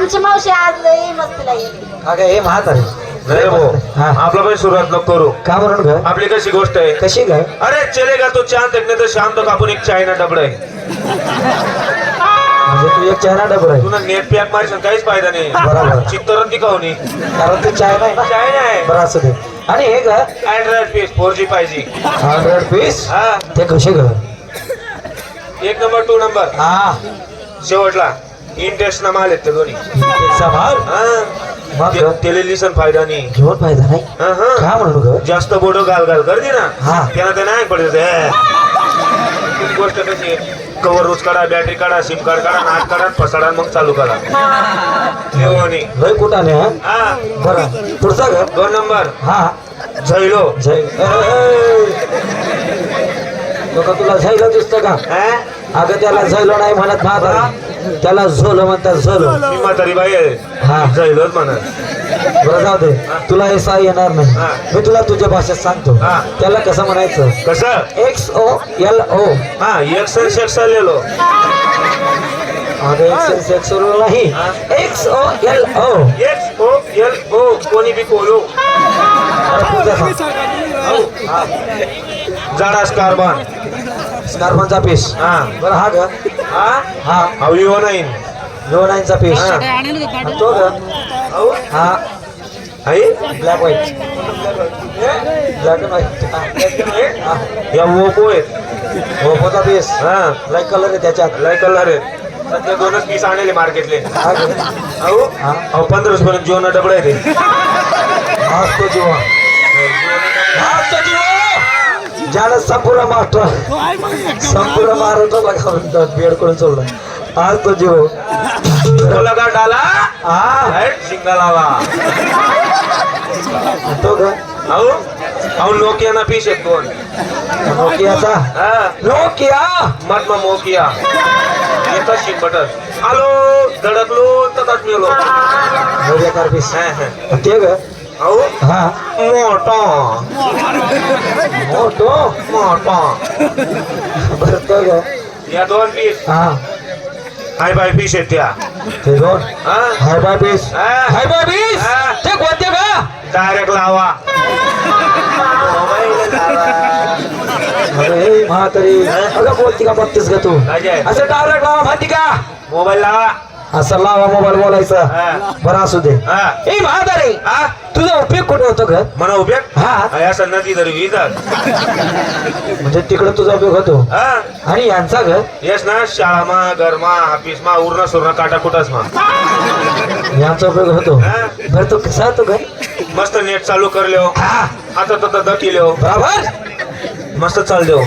आमची मावशी आज लई मस्तीला अगं हे म्हातारे नाही भाऊ हा. आपला पण सुरुवात नको करू. का म्हणून ग आपली कशी गोष्ट आहे? कशी ग अरे चलेगा तो चांद देखने तो शाम तक आपण एक चायना डबड आहे. म्हणजे तू एक चायना डबर आहे. तुला नेट पॅक मारशील काहीच फायदा नाही. बरोबर. चित्तरन दिखावणी कारण तू चायना आहे ना? चायना आहे. बरं असं दे. आणि हे ग अँड्रॉइड पीस फोर जी पाहिजे हंड्रेड पीस हा. ते कसे ग एक नंबर टू नंबर. हा. शेवटला. इंटरेस्ट ना माल ते दोन्ही. हा. मग? त्याला लिसन फायदा नाही. घेऊन फायदा नाही? हा, हा. का म्हणून ग? जास्त बोट गाल गाल करते ना. हा. त्याला ते नाही पडत गोष्ट कशी कवर रोज काढा बॅटरी काढा सिम कार्ड काढा नाट काढा फसाडा मग चालू करा. लय कुठाने हा? हा. बरं. पुढचा ग? दोन नंबर. हा. झैलो. लोक तुला झैलो दिसतं का? अगं त्याला झैलो नाही म्हणत म्हातारा त्याला झोलो म्हणतात झोलो. मी म्हातारी बाई आहे. हा. झैलोच म्हणत बरं जाऊ दे. तुला हे सा येणार नाही. हा. मी तुला तुझ्या भाषेत सांगतो. हा. त्याला कसं म्हणायचं? कसं? एक्स ओ एल ओ हा एक्स सेक्स नाही. हा. X O L O X O L O कोणी बी कोलो तुझा जाडास कार्बन स्कार्बनचा पीस हा. बरं हा ग. हा? हा. अवलिओ नाही लो नाईनचा पीस हा. तो ग. अहो, हा. आई? Black white black and white हा. या ओपो आहेत. ओप्पोचा पीस हा. लाईक कलर आहे त्याच्यात. लय कलर आहे. सध्या दोनच पीस आणले मार्केटले हा ग. अहो हा. अहो पंधरा पर्यंत जीवन डबड आहे ते. हाच तो जीवा हाच तो जीवा ज्यानं संपूर्ण महाराष्ट्र संपूर्ण महाराष्ट्राला का म्हणतात बेड करून सोडलं. आज तो जीव. लगा डाला? हा. शिंगा लावा. तो ग अहो अहो नोकिया ना पीस दोन नोकियाचा? हा. नोकिया? महात्मा मोकिया. शिक बटन आलो धडकलो तसाच मेलो. बेकार पीस. हा, हा. ते ग अहो हा। या दोन पीस। हा। हाय बाय पीस आहेत त्या ते दोन हा। Hi bye piece. हा. Hi bye piece. हा. ते कोणते डायरेक्ट लावा। अरे म्हातारी अगं बोलती का बघतेस का तू। काय? असं डायरेक्ट लावा माहिती का मोबाईल लावा। असं लावा मोबाईल बोलायचं. बरं असू दे. हा. ए म्हातारी. तुझा उपयोग कुठे होतो ग? म्हणा उभ्या हा. या नदी तरी म्हणजे तिकडे तुझा उपयोग होतो? हा. आणि यांचा ग? येस ना शाळामा घरमा ऑफिसमा उरणा सुरणा काटा कुटास मा. यांचा उपयोग होतो? हा. बरं तो कसा होतो ग? मस्त नेट चालू कर हा. आता तर दटी ल्यो बरोबर. मस्त चाल देव